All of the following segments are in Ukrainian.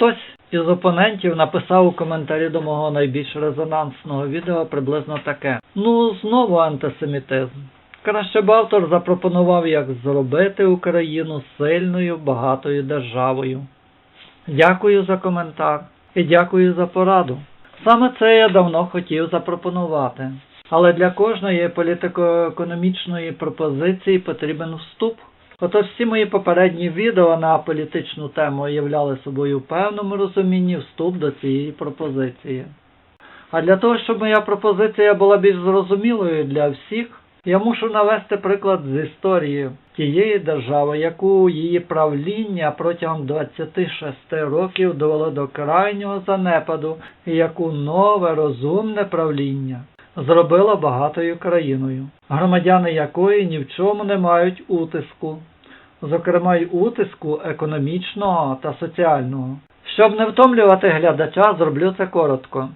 Хтось із опонентів написав у коментарі до мого найбільш резонансного відео приблизно таке. Ну, знову антисемітизм. Краще б автор запропонував, як зробити Україну сильною, багатою державою. Дякую за коментар і дякую за пораду. Саме це я давно хотів запропонувати. Але для кожної політико-економічної пропозиції потрібен вступ. Отож всі мої попередні відео на політичну тему являли собою в певному розумінні вступ до цієї пропозиції. А для того, щоб моя пропозиція була більш зрозумілою для всіх, я мушу навести приклад з історії тієї держави, яку її правління протягом 26 років довело до крайнього занепаду, і яку нове розумне правління зробило багатою країною, громадяни якої ні в чому не мають утиску, зокрема й утиску економічного та соціального. Щоб не втомлювати глядача, зроблю це коротко.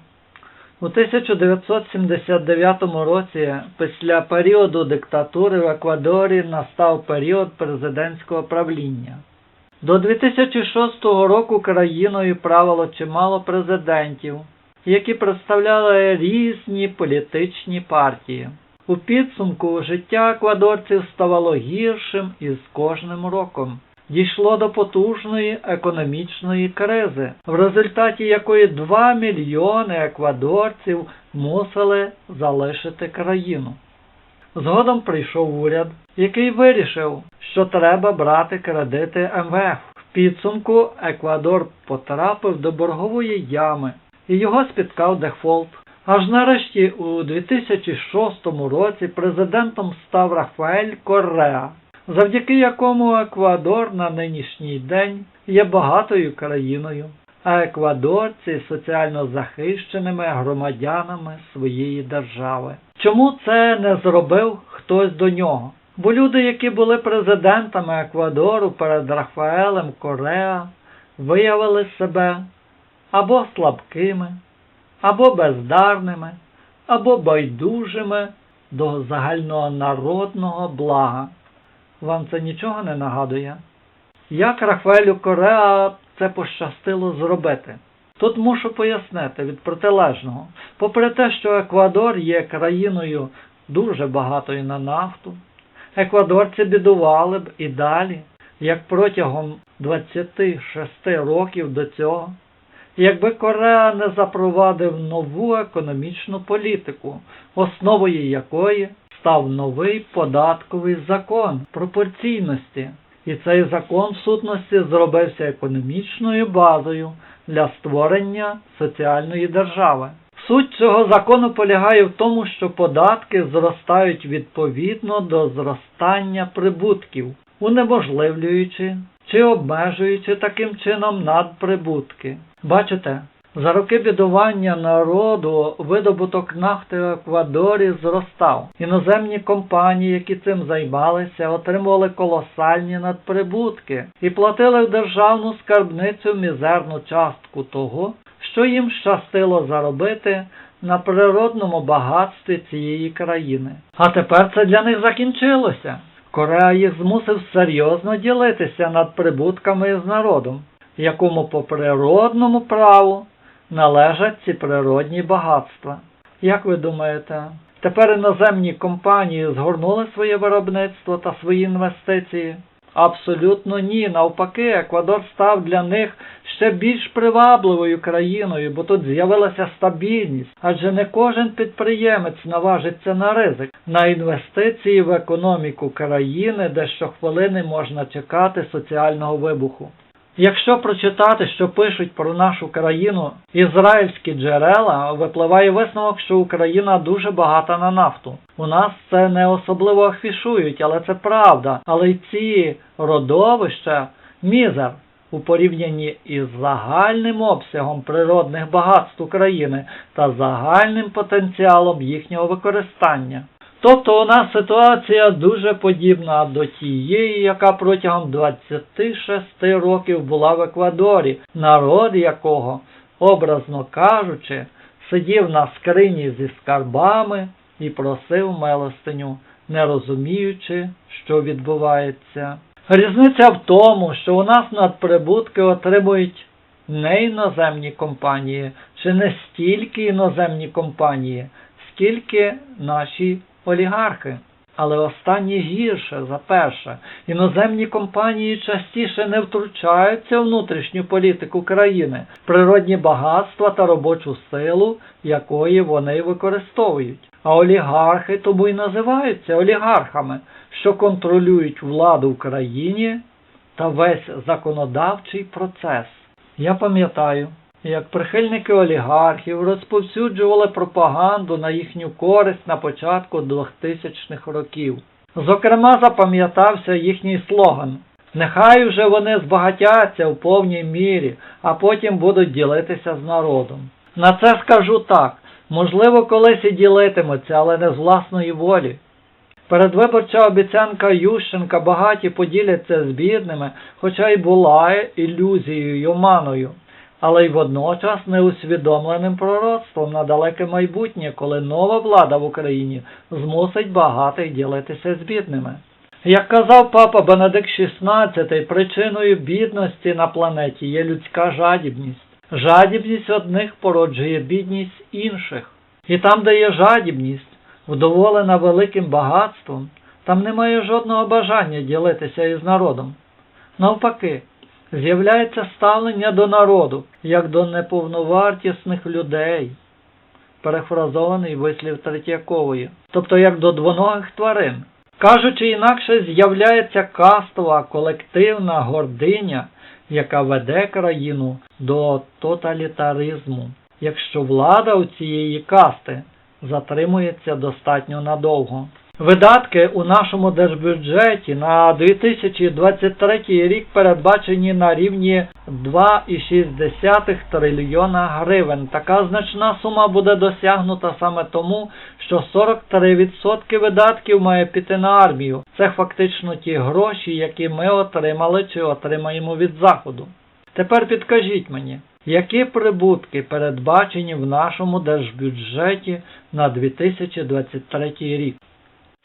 У 1979 році, після періоду диктатури в Еквадорі, настав період президентського правління. До 2006 року країною правило чимало президентів, які представляли різні політичні партії. У підсумку життя еквадорців ставало гіршим із кожним роком. Дійшло до потужної економічної кризи, в результаті якої 2 мільйони еквадорців мусили залишити країну. Згодом прийшов уряд, який вирішив, що треба брати кредити МВФ. В підсумку Еквадор потрапив до боргової ями, і його спіткав дефолт. Аж нарешті у 2006 році президентом став Рафаель Корреа, завдяки якому Еквадор на нинішній день є багатою країною, а еквадорці соціально захищеними громадянами своєї держави. Чому це не зробив хтось до нього? Бо люди, які були президентами Еквадору перед Рафаелем Кореа, виявили себе або слабкими, або бездарними, або байдужими до загального народного блага. Вам це нічого не нагадує? Як Рафаелю Кореа це пощастило зробити? Тут мушу пояснити від протилежного. Попри те, що Еквадор є країною дуже багатою на нафту, еквадорці бідували б і далі, як протягом 26 років до цього, якби Кореа не запровадив нову економічну політику, основою якої став новий податковий закон пропорційності. І цей закон в сутності зробився економічною базою для створення соціальної держави. Суть цього закону полягає в тому, що податки зростають відповідно до зростання прибутків, унеможливлюючи чи обмежуючи таким чином надприбутки. Бачите, за роки бідування народу видобуток нафти в Еквадорі зростав. Іноземні компанії, які цим займалися, отримували колосальні надприбутки і платили в державну скарбницю мізерну частку того, що їм щастило заробити на природному багатстві цієї країни. А тепер це для них закінчилося. Корея їх змусив серйозно ділитися над прибутками з народом, якому по природному праву належать ці природні багатства. Як ви думаєте, тепер іноземні компанії згорнули своє виробництво та свої інвестиції? Абсолютно ні. Навпаки, Еквадор став для них ще більш привабливою країною, бо тут з'явилася стабільність, адже не кожен підприємець наважиться на ризик, на інвестиції в економіку країни, де щохвилини можна чекати соціального вибуху. Якщо прочитати, що пишуть про нашу країну ізраїльські джерела, випливає висновок, що Україна дуже багата на нафту. У нас це не особливо афішують, але це правда. Але й ці родовища мізер у порівнянні із загальним обсягом природних багатств України та загальним потенціалом їхнього використання. Тобто у нас ситуація дуже подібна до тієї, яка протягом 26 років була в Еквадорі, народ якого, образно кажучи, сидів на скрині зі скарбами і просив милостиню, не розуміючи, що відбувається. Різниця в тому, що у нас надприбутки отримують не іноземні компанії, чи не стільки іноземні компанії, скільки наші олігархи. Але останні гірше за перше. Іноземні компанії частіше не втручаються в внутрішню політику країни, природні багатства та робочу силу, якої вони використовують. А олігархи тому й називаються олігархами, що контролюють владу в країні та весь законодавчий процес. Я пам'ятаю, як прихильники олігархів розповсюджували пропаганду на їхню користь на початку 2000-х років. Зокрема, запам'ятався їхній слоган Нехай уже вони збагатяться в повній мірі, а потім будуть ділитися з народом. На це скажу так, можливо, колись і ділитимуться, але не з власної волі. Передвиборча обіцянка Ющенка багаті поділяться з бідними, хоча й була ілюзією й оманою, але й водночас неусвідомленим пророцтвом на далеке майбутнє, коли нова влада в Україні змусить багатих ділитися з бідними. Як казав папа Бенедикт XVI, причиною бідності на планеті є людська жадібність. Жадібність одних породжує бідність інших. І там, де є жадібність, вдоволена великим багатством, там немає жодного бажання ділитися із народом. Навпаки, з'являється ставлення до народу, як до неповновартісних людей, перефразований вислів Третьякової, тобто як до двоногих тварин. Кажучи інакше, з'являється кастова колективна гординя, яка веде країну до тоталітаризму, якщо влада у цієї касти затримується достатньо надовго. Видатки у нашому держбюджеті на 2023 рік передбачені на рівні 2,6 трильйона гривень. Така значна сума буде досягнута саме тому, що 43% видатків має піти на армію. Це фактично ті гроші, які ми отримали чи отримаємо від Заходу. Тепер підкажіть мені, які прибутки передбачені в нашому держбюджеті на 2023 рік?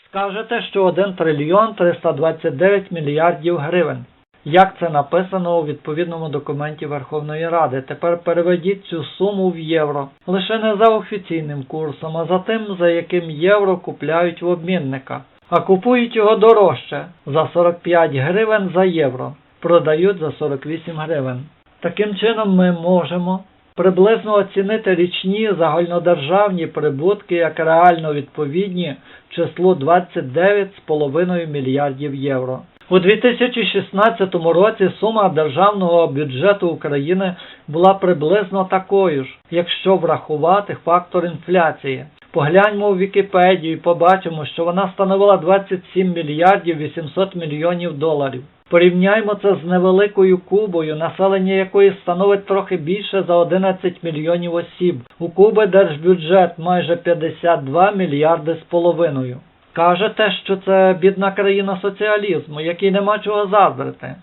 Скажете, що 1 трильйон 329 мільярдів гривень. Як це написано у відповідному документі Верховної Ради? Тепер переведіть цю суму в євро. Лише не за офіційним курсом, а за тим, за яким євро купляють в обмінника. А купують його дорожче за 45 гривень за євро, продають за 48 гривень. Таким чином ми можемо приблизно оцінити річні загальнодержавні прибутки як реально відповідні числу 29,5 мільярдів євро. У 2016 році сума державного бюджету України була приблизно такою ж, якщо врахувати фактор інфляції. Погляньмо у Вікіпедію і побачимо, що вона становила 27 мільярдів 800 мільйонів доларів. Порівняймо це з невеликою Кубою, населення якої становить трохи більше за 11 мільйонів осіб. У Куби держбюджет майже 52 мільярди з половиною. Кажете, що це бідна країна соціалізму, якій нема чого заздрити.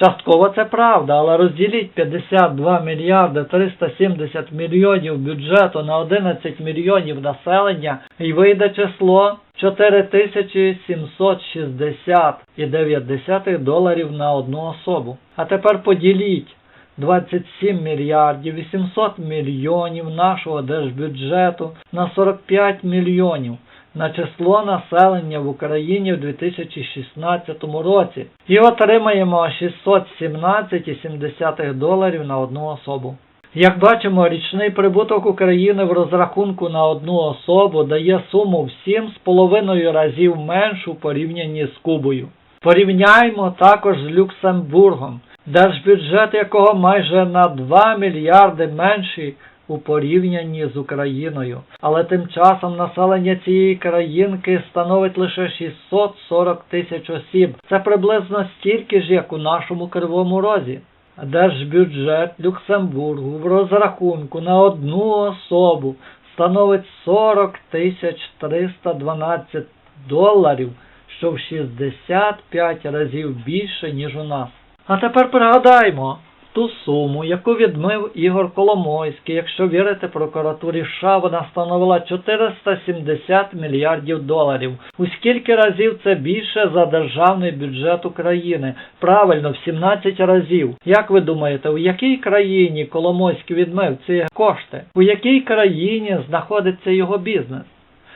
Частково це правда, але розділіть 52 мільярди 370 мільйонів бюджету на 11 мільйонів населення і вийде число 4760,9 доларів на одну особу. А тепер поділіть 27 мільярдів 800 мільйонів нашого держбюджету на 45 мільйонів на число населення в Україні в 2016 році і отримаємо 617,7 доларів на одну особу. Як бачимо, річний прибуток України в розрахунку на одну особу дає суму в 7,5 разів меншу порівнянні з Кубою. Порівняймо також з Люксембургом, держбюджет якого майже на 2 мільярди менший у порівнянні з Україною. Але тим часом населення цієї країнки становить лише 640 тисяч осіб. Це приблизно стільки ж, як у нашому Кривому Розі. Держбюджет Люксембургу в розрахунку на одну особу становить 40 тисяч 312 доларів, що в 65 разів більше, ніж у нас. А тепер пригадаймо, Ту суму, яку відмив Ігор Коломойський, якщо вірити прокуратурі США, вона становила 470 мільярдів доларів. У скільки разів це більше за державний бюджет України? Правильно, в 17 разів. Як ви думаєте, у якій країні Коломойський відмив ці кошти? У якій країні знаходиться його бізнес?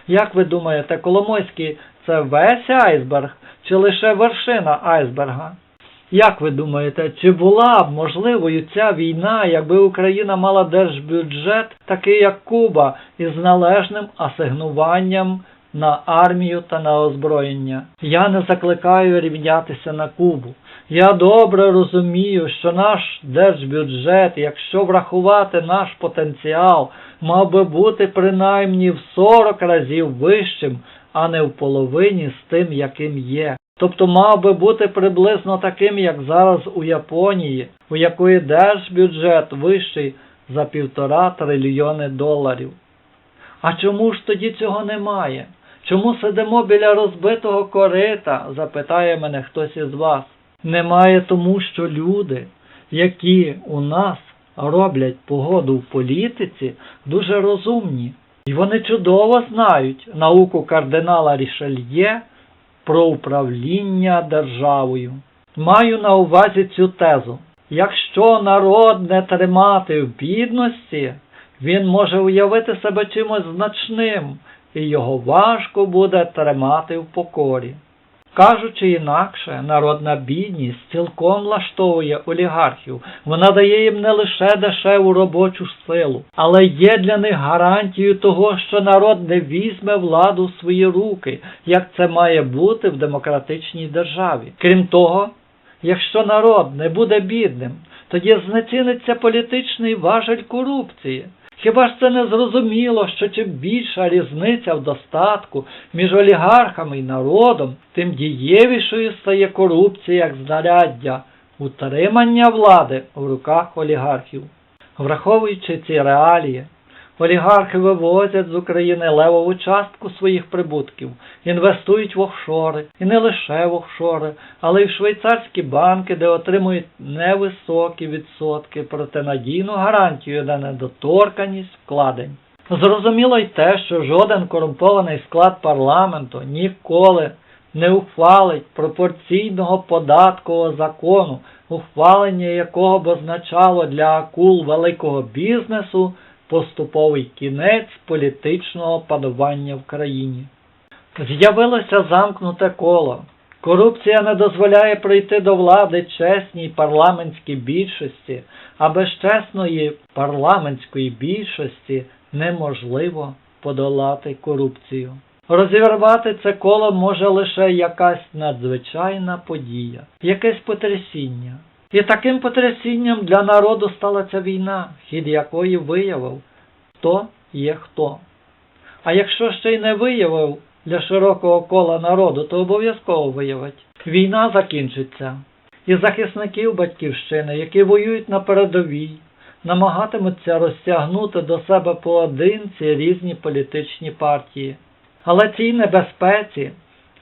Як ви думаєте, Коломойський це весь айсберг чи лише вершина айсберга? Як ви думаєте, чи була б можливою ця війна, якби Україна мала держбюджет, такий як Куба, із належним асигнуванням на армію та на озброєння? Я не закликаю рівнятися на Кубу. Я добре розумію, що наш держбюджет, якщо врахувати наш потенціал, мав би бути принаймні в 40 разів вищим, а не в половині з тим, яким є. Тобто мав би бути приблизно таким, як зараз у Японії, у якої держбюджет вищий за півтора трильйони доларів. А чому ж тоді цього немає? Чому сидимо біля розбитого корита? запитає мене хтось із вас. Немає тому, що люди, які у нас роблять погоду в політиці, дуже розумні. І вони чудово знають науку кардинала Рішельє про управління державою. Маю на увазі цю тезу. Якщо народ не тримати в бідності, він може уявити себе чимось значним, і його важко буде тримати в покорі. Кажучи інакше, народна бідність цілком влаштовує олігархів. Вона дає їм не лише дешеву робочу силу, але є для них гарантією того, що народ не візьме владу в свої руки, як це має бути в демократичній державі. Крім того, якщо народ не буде бідним, тоді знеціниться політичний важель корупції. Хіба ж це не зрозуміло, що чим більша різниця в достатку між олігархами і народом, тим дієвішою стає корупція як знаряддя утримання влади в руках олігархів. Враховуючи ці реалії, олігархи вивозять з України левову частку своїх прибутків, інвестують в офшори, і не лише в офшори, але й в швейцарські банки, де отримують невисокі відсотки, проте надійну гарантію на недоторканість вкладень. Зрозуміло й те, що жоден корумпований склад парламенту ніколи не ухвалить пропорційного податкового закону, ухвалення якого б означало для акул великого бізнесу поступовий кінець політичного панування в країні. З'явилося замкнуте коло. Корупція не дозволяє прийти до влади чесній парламентській більшості, а без чесної парламентської більшості неможливо подолати корупцію. Розірвати це коло може лише якась надзвичайна подія, якесь потрясіння. І таким потрясінням для народу стала ця війна, хід якої виявив, хто є хто. А якщо ще й не виявив для широкого кола народу, то обов'язково виявить. Війна закінчиться. І захисників батьківщини, які воюють на передовій, намагатимуться розтягнути до себе поодинці різні політичні партії. Але цій небезпеці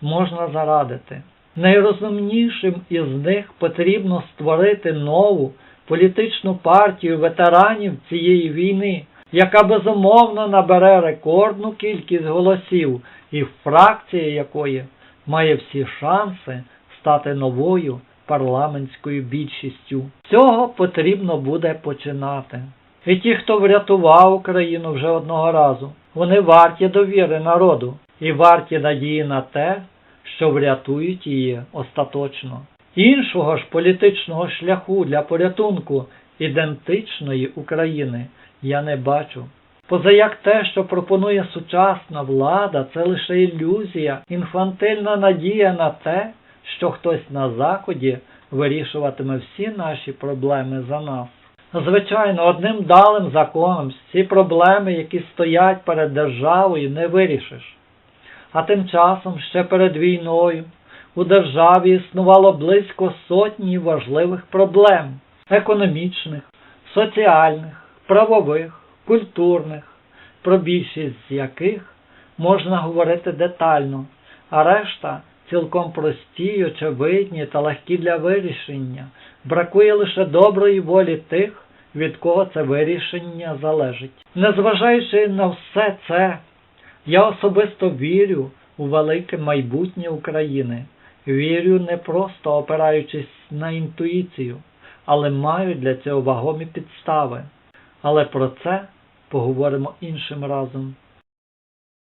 можна зарадити. Найрозумнішим із них потрібно створити нову політичну партію ветеранів цієї війни, яка безумовно набере рекордну кількість голосів і фракція якої має всі шанси стати новою парламентською більшістю. Цього потрібно буде починати. І ті, хто врятував Україну вже одного разу, вони варті довіри народу і варті надії на те, що врятують її остаточно. Іншого ж політичного шляху для порятунку ідентичної України я не бачу. Позаяк те, що пропонує сучасна влада, це лише ілюзія, інфантильна надія на те, що хтось на Заході вирішуватиме всі наші проблеми за нас. Звичайно, одним далим законом всі проблеми, які стоять перед державою, не вирішиш. А тим часом, ще перед війною, у державі існувало близько сотні важливих проблем економічних, соціальних, правових, культурних, про більшість з яких можна говорити детально, а решта цілком прості, очевидні та легкі для вирішення. Бракує лише доброї волі тих, від кого це вирішення залежить. Незважаючи на все це, я особисто вірю у велике майбутнє України. Вірю не просто опираючись на інтуїцію, але маю для цього вагомі підстави. Але про це поговоримо іншим разом.